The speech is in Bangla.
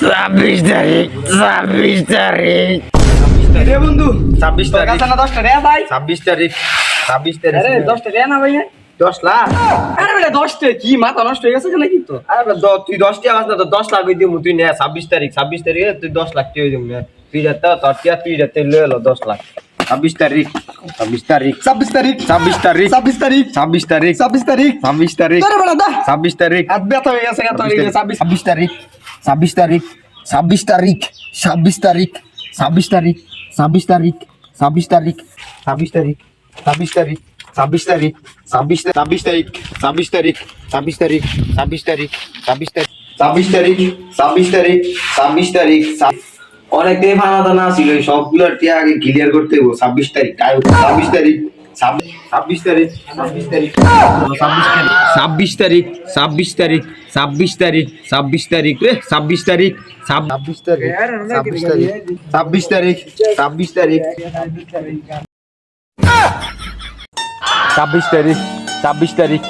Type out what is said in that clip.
ছাব্বিশ তারিখ ছাব্বিশ তারিখ রে বন্ধু ছাব্বিশ তোর তারিখ দশটা রে ভাই ছাব্বিশ তারিখ ছাব্বিশ আরে তারিখ দশটা রে না ভাই দশ লাখ আরে বেটা দশটা কি মাথা নষ্ট হয়ে গেছে নাকি তো আরে বেটা, তুই দশ টাকা না তো দশ লাখ হয়ে দিব তুই নে ছাব্বিশ তারিখ ছাব্বিশ তারিখে তুই দশ লাখ টাকা দিব নে তুই যাতে তোর টিয়া তুই যাতে লয়ে এলো দশ লাখ ছাব্বিশ তারিখ ছাব্বিশ তারিখ ছাব্বিশ তারিখ ছাব্বিশ তারিখ ছাব্বিশ তারিখ ছাব্বিশ তারিখ ছাব্বিশ তারিখ ছাব্বিশ তারিখ ছাব্বিশ তারিখ হয়ে হয়ে ছাব্বিশ তারিখ ছাব্বিশ তারিখ ছাব্বিশ তারিখ ছাব্বিশ তারিখ ছাব্বিশ তারিখ ছাব্বিশ তারিখ ছাব্বিশ তারিখ ছাব্বিশ তারিখ ছাব্বিশ তারিখ ছাব্বিশ তারিখ ছাব্বিশ ছাব্বিশ তারিখ ছাব্বিশ তারিখ ছাব্বিশ তারিখ ছাব্বিশ তারিখ ছাব্বিশ তারিখ ছাব্বিশ তারিখ ছাব্বিশ তারিখ ছাব্বিশ তারিখ অনেক দিন ফানা দানা ছিল সবগুলো আগে ক্লিয়ার করতে হইব ছাব্বিশ তারিখ ছাব্বিশ তারিখ ছাব্বিশ তারিখ ছাব্বিশ তারিখ ছাব্বিশ তারিখ ছাব্বিশ তারিখ ছাব্বিশ তারিখ ছাব্বিশ তারিখ রে, ছাব্বিশ তারিখ ছাব্বিশ তারিখ ছাব্বিশ তারিখ ছাব্বিশ তারিখ ছাব্বিশ তারিখ। ছাব্বিশ তারিখ ছাব্বিশ তারিখ।